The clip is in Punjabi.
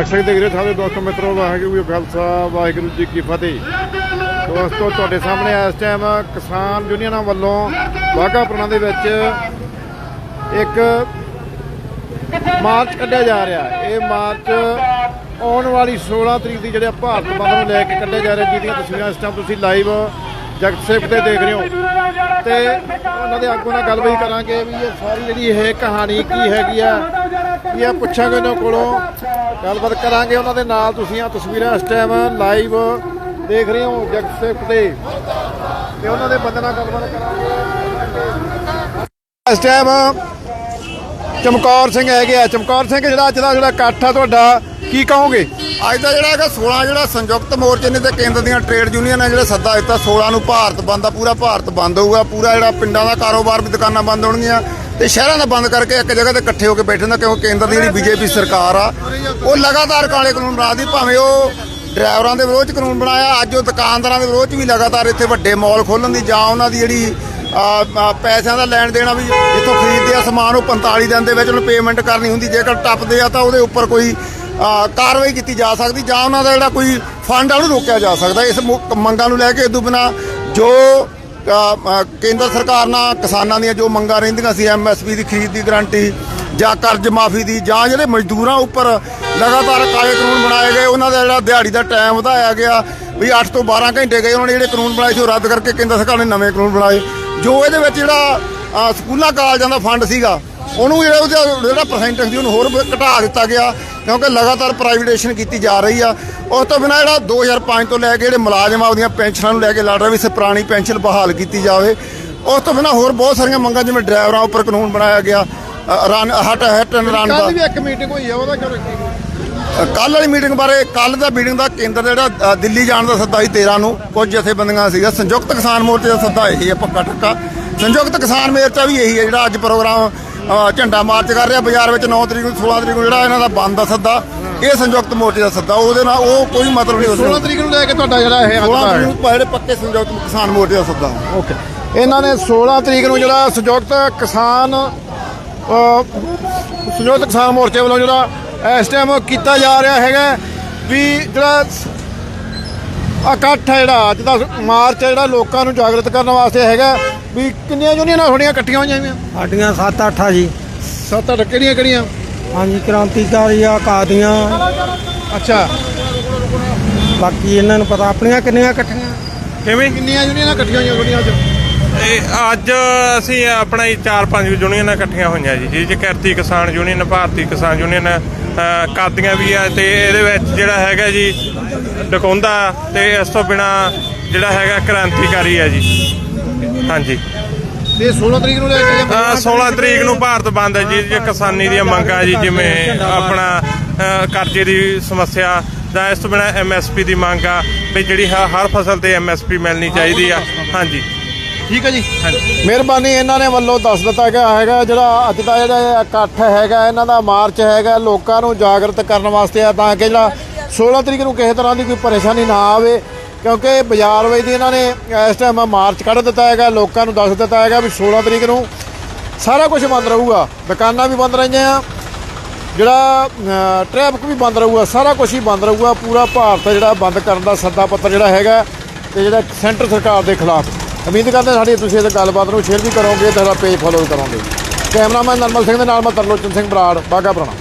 ਦਰਸ਼ਕ ਦੇਖ ਰਹੇ ਸਾਰੇ ਦੋਸਤੋ ਮਿੱਤਰੋ, ਵਾਹਿਗੁਰੂ ਜੀ ਖਾਲਸਾ, ਵਾਹਿਗੁਰੂ ਜੀ ਕੀ ਫਤਿਹ। ਦੋਸਤੋ, ਤੁਹਾਡੇ ਸਾਹਮਣੇ ਇਸ ਟਾਈਮ ਕਿਸਾਨ ਯੂਨੀਅਨਾਂ ਵੱਲੋਂ ਵਾਹਗਾ ਦੇ ਵਿੱਚ ਇੱਕ ਮਾਰਚ ਕੱਢਿਆ ਜਾ ਰਿਹਾ ਇਹ ਮਾਰਚ ਆਉਣ ਵਾਲੀ 16 ਤਰੀਕ ਦੀ ਜਿਹੜੇ ਭਾਰਤ ਬੰਦ ਨੂੰ ਲੈ ਕੇ ਕੱਢਿਆ ਜਾ ਰਿਹਾ ਜਿਹਦੀਆਂ ਤਸਵੀਰਾਂ ਇਸ ਟਾਈਮ ਤੁਸੀਂ ਲਾਈਵ ਜਗਤ ਸੇਵ ਤੇ ਦੇਖ ਰਹੇ ਹੋ। ਤੇ ਉਹਨਾਂ ਦੇ ਆਗੂ ਨਾਲ ਗੱਲਬਾਤ ਕਰਾਂਗੇ ਵੀ ਇਹ ਸਾਰੀ ਜਿਹੜੀ ਇਹ ਕਹਾਣੀ ਕੀ ਹੈਗੀ ਆ ਕੀ ਆ ਪੁੱਛਾਂਗੇ ਉਹਨਾਂ ਕੋਲੋਂ? ਗੱਲਬਾਤ ਕਰਾਂਗੇ ਉਹਨਾਂ ਦੇ ਨਾਲ ਤੁਸੀਂ ਆ ਤਸਵੀਰਾਂ ਇਸ ਟਾਈਮ ਲਾਈਵ ਦੇਖ ਰਹੇ ਹੋ ਜਗਤ ਸੇਵ ਤੇ ਤੇ ਉਹਨਾਂ ਦੇ ਬੰਦੇ ਨਾਲ ਗੱਲਬਾਤ ਕਰਾਂਗੇ। ਇਸ ਟਾਈਮ ਚਮਕੌਰ ਸਿੰਘ ਹੈਗੇ ਆ। ਚਮਕੌਰ ਸਿੰਘ, ਜਿਹੜਾ ਅੱਜ ਦਾ ਜਿਹੜਾ ਇਕੱਠ ਆ ਤੁਹਾਡਾ, ਕੀ ਕਹੋਗੇ? ਅੱਜ ਦਾ ਜਿਹੜਾ ਹੈਗਾ 16 ਜਿਹੜਾ ਸੰਯੁਕਤ ਮੋਰਚੇ ਨੇ ਤੇ ਕੇਂਦਰ ਦੀਆਂ ਟ੍ਰੇਡ ਯੂਨੀਅਨਾਂ ਜਿਹੜਾ ਸੱਦਾ ਦਿੱਤਾ 16 ਨੂੰ ਭਾਰਤ ਬੰਦ ਆ, ਪੂਰਾ ਭਾਰਤ ਬੰਦ ਹੋਊਗਾ, ਪੂਰਾ ਜਿਹੜਾ ਪਿੰਡਾਂ ਦਾ ਕਾਰੋਬਾਰ ਵੀ ਦੁਕਾਨਾਂ ਬੰਦ ਹੋਣਗੀਆਂ ਤੇ ਸ਼ਹਿਰਾਂ ਦਾ ਬੰਦ ਕਰਕੇ ਇੱਕ ਜਗ੍ਹਾ ਤੇ ਇਕੱਠੇ ਹੋ ਕੇ ਬੈਠੇ ਨੇ, ਕਿਉਂਕਿ ਕੇਂਦਰ ਦੀ ਜਿਹੜੀ ਬੀਜੇਪੀ ਸਰਕਾਰ ਆ, ਉਹ ਲਗਾਤਾਰ ਕਾਲੇ ਕਾਨੂੰਨ ਬਣਾਦੀ ਭਾਵੇਂ ਉਹ ਡਰਾਈਵਰਾਂ ਦੇ ਵਿਰੋਧ ਚ ਕਾਨੂੰਨ ਬਣਾਇਆ, ਅੱਜ ਉਹ ਦੁਕਾਨਦਾਰਾਂ ਦੇ ਵਿਰੋਧ ਚ ਵੀ ਲਗਾਤਾਰ ਇੱਥੇ ਵੱਡੇ ਮਾਲ ਖੋਲਣ ਦੀ ਜਾਂ ਉਹਨਾਂ ਦੀ ਜਿਹੜੀ ਪੈਸਿਆਂ ਦਾ ਲੈਣ ਦੇਣਾ ਵੀ ਜਿੱਥੋਂ ਖਰੀਦਦੇ ਆ ਸਮਾਨ, ਉਹ 45 ਦਿਨ ਦੇ ਵਿੱਚ ਉਹਨੂੰ ਪੇਮੈਂਟ ਕਰਨੀ ਹੁੰਦੀ, ਜੇਕਰ ਟੱਪਦੇ ਆ ਤਾਂ ਉਹਦੇ ਉੱਪਰ ਕੋਈ ਕਾਰਵਾਈ ਕੀਤੀ ਜਾ ਸਕਦੀ, ਜਾਂ ਉਹਨਾਂ ਦਾ ਜਿਹੜਾ ਕੋਈ ਫੰਡ ਆ, ਉਹਨੂੰ ਰੋਕਿਆ ਜਾ ਸਕਦਾ। ਇਸ ਮੁ- ਮੰਗਾਂ ਨੂੰ ਲੈ ਕੇ ਇਦੋਂ ਬਿਨਾ ਜੋ ਕੇਂਦਰ ਸਰਕਾਰ ਨਾਲ ਕਿਸਾਨਾਂ ਦੀਆਂ ਜੋ ਮੰਗਾਂ ਰਹਿੰਦੀਆਂ ਸੀ ਐਮਐਸਪੀ ਦੀ ਖਰੀਦ ਦੀ ਗਰੰਟੀ ਜਾਂ ਕਰਜ਼ ਮਾਫੀ ਦੀ, ਜਾਂ ਜਿਹੜੇ ਮਜ਼ਦੂਰਾਂ ਉੱਪਰ ਲਗਾਤਾਰ ਕਾਲੇ ਕਾਨੂੰਨ ਬਣਾਏ ਗਏ, ਉਹਨਾਂ ਦਾ ਜਿਹੜਾ ਦਿਹਾੜੀ ਦਾ ਟਾਈਮ ਵਧਾਇਆ ਗਿਆ, ਵੀ 8 ਤੋਂ 12 ਘੰਟੇ ਗਏ, ਉਹਨਾਂ ਨੇ ਜਿਹੜੇ ਕਾਨੂੰਨ ਬਣਾਏ ਸੀ, ਉਹ ਰੱਦ ਕਰਕੇ ਕੇਂਦਰ ਸਰਕਾਰ ਨੇ ਨਵੇਂ ਕਾਨੂੰਨ ਬਣਾਏ। ਜੋ ਇਹਦੇ ਵਿੱਚ ਜਿਹੜਾ ਸਕੂਲਾਂ ਕਾਲਜਾਂ ਦਾ ਫੰਡ ਸੀਗਾ ਉਹਨੂੰ ਜਿਹੜਾ ਉਹਦਾ ਜਿਹੜਾ ਪਰਸੈਂਟੇਜ ਸੀ ਉਹਨੂੰ ਹੋਰ ਘਟਾ ਦਿੱਤਾ ਗਿਆ ਕਿਉਂਕਿ ਲਗਾਤਾਰ ਪ੍ਰਾਈਵੇਟੇਸ਼ਨ ਕੀਤੀ ਜਾ ਰਹੀ ਆ। ਉਸ ਤੋਂ ਬਿਨਾਂ ਜਿਹੜਾ 2005 ਤੋਂ ਲੈ ਕੇ ਜਿਹੜੇ ਮੁਲਾਜ਼ਮ ਆ ਉਹਦੀਆਂ ਪੈਨਸ਼ਨਾਂ ਨੂੰ ਲੈ ਕੇ ਲੜ ਰਹੇ ਵੀ ਸੇ ਪੁਰਾਣੀ ਪੈਨਸ਼ਨ ਬਹਾਲ ਕੀਤੀ ਜਾਵੇ ਉਸ ਤੋਂ ਬਿਨਾਂ ਹੋਰ ਬਹੁਤ ਸਾਰੀਆਂ ਮੰਗਾਂ ਜਿਵੇਂ ਡਰਾਈਵਰਾਂ ਉੱਪਰ ਕਾਨੂੰਨ ਬਣਾਇਆ ਗਿਆ ਰਨ ਹਟ ਹਿੱਟ ਐਂਡ ਰਨ ਦਾ। ਕੱਲ ਵੀ ਇੱਕ ਮੀਟਿੰਗ ਹੋਈ ਆ ਉਹਦਾ ਕਿਉਂ ਰੱਖੀ? ਕੱਲ ਵਾਲੀ ਮੀਟਿੰਗ ਬਾਰੇ ਕੱਲ ਦਾ ਮੀਟਿੰਗ ਦਾ ਕੇਂਦਰ ਜਿਹੜਾ ਅ, ਦਿੱਲੀ ਜਾਣ ਦਾ ਸੱਦਾ ਸੀ 13 ਨੂੰ ਕੁਝ ਜਥੇਬੰਦੀਆਂ ਸੀਗਾ। ਸੰਯੁਕਤ ਕਿਸਾਨ ਮੋਰਚੇ ਦਾ ਸੱਦਾ ਇਹੀ ਹੈ ਪੱਕਾ ਟੱਕਾ ਸੰਯੁਕਤ ਕਿਸਾਨ ਮੋਰਚਾ ਵੀ ਇਹੀ ਹੈ ਜਿਹੜਾ ਅੱਜ ਪ੍ਰੋਗਰਾਮ ਅ, ਝੰਡਾ ਮਾਰਚ ਕਰ ਰਿਹਾ ਬਾਜ਼ਾਰ ਵਿੱਚ 9 ਤਰੀਕ ਨੂੰ 16 ਤਰੀਕ ਨੂੰ ਜਿਹੜਾ ਇਹਨਾਂ ਦਾ ਬੰਦ ਦਾ ਸੱਦਾ ਇਹ ਸੰਯੁਕਤ ਮੋਰਚੇ ਦਾ ਸੱਦਾ। ਉਹਦੇ ਨਾਲ ਉਹ ਕੋਈ ਮਤਲਬ ਨਹੀਂ 16 ਉਸ ਤਰੀਕ ਨੂੰ ਲੈ ਕੇ ਤੁਹਾਡਾ ਜਿਹੜਾ ਇਹ 16 ਅੱਜ ਤਰੀਕ ਨੂੰ ਜਿਹੜੇ ਪੱਕੇ ਸੰਯੁਕਤ ਕਿਸਾਨ ਮੋਰਚੇ ਦਾ ਸੱਦਾ। ਓਕੇ। ਇਹਨਾਂ ਨੇ 16 ਤਰੀਕ ਨੂੰ ਜਿਹੜਾ ਸੰਯੁਕਤ ਕਿਸਾਨ ਅਹ, ਸੰਯੁਕਤ ਕਿਸਾਨ ਮੋਰਚੇ ਵੱਲੋਂ ਜਿਹੜਾ ਇਸ ਟਾਈਮ ਕੀਤਾ ਜਾ ਰਿਹਾ ਹੈਗਾ ਵੀ ਜਿਹੜਾ ਇਕੱਠ ਹੈ ਜਿਹੜਾ ਅੱਜ ਦਾ ਮਾਰਚ ਹੈ ਜਿਹੜਾ ਲੋਕਾਂ ਨੂੰ ਜਾਗਰਤ ਕਰਨ ਵਾਸਤੇ ਹੈਗਾ ਵੀ ਕਿੰਨੀਆਂ ਯੂਨੀਅਨਾਂ ਤੁਹਾਡੀਆਂ ਇਕੱਠੀਆਂ ਹੋਈਆਂ ਹੋਈਆਂ? ਸਾਡੀਆਂ 7-8 ਆ ਜੀ। ਸੱਤ ਅੱਠ ਕਿਹੜੀਆਂ ਕਿਹੜੀਆਂ? ਹਾਂਜੀ ਕ੍ਰਾਂਤੀਕਾਰੀ ਆ ਕਾਦੀਆਂ ਅੱਛਾ। ਬਾਕੀ ਇਹਨਾਂ ਨੂੰ ਪਤਾ ਆਪਣੀਆਂ ਕਿੰਨੀਆਂ ਇਕੱਠੀਆਂ? ਕਿਵੇਂ? ਕਿੰਨੀਆਂ ਯੂਨੀਅਨਾਂ ਇਕੱਠੀਆਂ ਹੋਈਆਂ ਤੁਹਾਡੀਆਂ ਅੱਜ? ਇਹ ਅੱਜ ਅਸੀਂ ਆਪਣਾ ਹੀ ਚਾਰ ਪੰਜ ਯੂਨੀਅਨਾਂ ਇਕੱਠੀਆਂ ਹੋਈਆਂ ਜੀ। ਜਿਹ ਚ ਕਿਰਤੀ ਕਿਸਾਨ ਯੂਨੀਅਨ ਭਾਰਤੀ ਕਿਸਾਨ ਯੂਨੀਅਨ ਕਾਦੀਆਂ ਵੀ ਆ ਤੇ ਇਹਦੇ ਵਿੱਚ ਜਿਹੜਾ ਹੈਗਾ ਜੀ ਡਕੌਂਦਾ ਤੇ ਇਸ ਤੋਂ ਬਿਨਾ ਜਿਹੜਾ ਹੈਗਾ ਕ੍ਰਾਂਤੀਕਾਰੀ ਆ ਜੀ। ਹਾਂਜੀ। ਤੇ 16 ਤਰੀਕ ਨੂੰ ਲੈ ਕੇ ਅ, 16 ਤਰੀਕ ਨੂੰ ਭਾਰਤ ਬੰਦ ਹੈ ਜੀ ਜੇ ਕਿਸਾਨੀ ਦੀਆਂ ਮੰਗਾਂ ਜੀ ਜਿਵੇਂ ਆਪਣਾ ਕਰਜ਼ੇ ਦੀ ਸਮੱਸਿਆ ਜਾਂ ਇਸ ਤੋਂ ਬਿਨਾ ਐਮਐਸਪੀ ਦੀ ਮੰਗ ਆ ਵੀ ਜਿਹੜੀ ਹ- ਹਰ ਫਸਲ ਤੇ ਐਮਐਸਪੀ ਮਿਲਣੀ ਚਾਹੀਦੀ ਆ। ਹਾਂਜੀ। ਠੀਕ ਹੈ ਜੀ? ਮਿਹਰਬਾਨੀ ਇਹਨਾਂ ਨੇ ਵੱਲੋਂ ਦੱਸ ਦਿੱਤਾ ਗਿਆ ਹੈਗਾ, ਜਿਹੜਾ ਅੱਜ ਦਾ ਜਿਹੜਾ ਇਕੱਠ ਹੈਗਾ, ਇਹਨਾਂ ਦਾ ਮਾਰਚ ਹੈਗਾ, ਲੋਕਾਂ ਨੂੰ ਜਾਗਰਤ ਕਰਨ ਵਾਸਤੇ ਆ, ਤਾਂ ਕਿ ਜਿਹੜਾ 16 ਤਰੀਕ ਨੂੰ ਕਿਸੇ ਤਰ੍ਹਾਂ ਦੀ ਕੋਈ ਪਰੇਸ਼ਾਨੀ ਨਾ ਆਵੇ, ਕਿਉਂਕਿ ਬਾਜ਼ਾਰ ਵਿੱਚ ਦੀ ਇਹਨਾਂ ਨੇ ਇਸ ਟਾਈਮ ਮਾਰਚ ਕੱਢ ਦਿੱਤਾ ਹੈਗਾ, ਲੋਕਾਂ ਨੂੰ ਦੱਸ ਦਿੱਤਾ ਹੈਗਾ ਵੀ 16 ਤਰੀਕ ਨੂੰ ਸਾਰਾ ਕੁਝ ਬੰਦ ਰਹੂਗਾ, ਦੁਕਾਨਾਂ ਵੀ ਬੰਦ ਰਹੀਆਂ, ਜਿਹੜਾ ਟ੍ਰੈਫਿਕ ਵੀ ਬੰਦ ਰਹੂਗਾ, ਸਾਰਾ ਕੁਝ ਹੀ ਬੰਦ ਰਹੂਗਾ, ਪੂਰਾ ਭਾਰਤ ਜਿਹੜਾ ਬੰਦ ਕਰਨ ਦਾ ਸੱਦਾ ਪੱਤਰ ਜਿਹੜਾ ਹੈਗਾ, ਤੇ ਜਿਹੜਾ ਸੈਂਟਰ ਸਰਕਾਰ ਦੇ ਖਿਲਾਫ। ਉਮੀਦ ਕਰਦੇ ਹਾਂ ਸਾਡੀ ਤੁਸੀਂ ਇਸ ਗੱਲਬਾਤ ਨੂੰ ਸ਼ੇਅਰ ਵੀ ਕਰੋਗੇ ਤੇ ਸਾਡਾ ਪੇਜ ਫੋਲੋ ਵੀ ਕਰੋਗੇ। ਕੈਮਰਾਮੈਨ ਨਰਮਲ ਸਿੰਘ ਦੇ ਨਾਲ ਮੈਂ ਤਰਲੋਚਨ ਸਿੰਘ ਬਰਾੜ ਬਾਗਾ ਪੁਰਾਣਾ।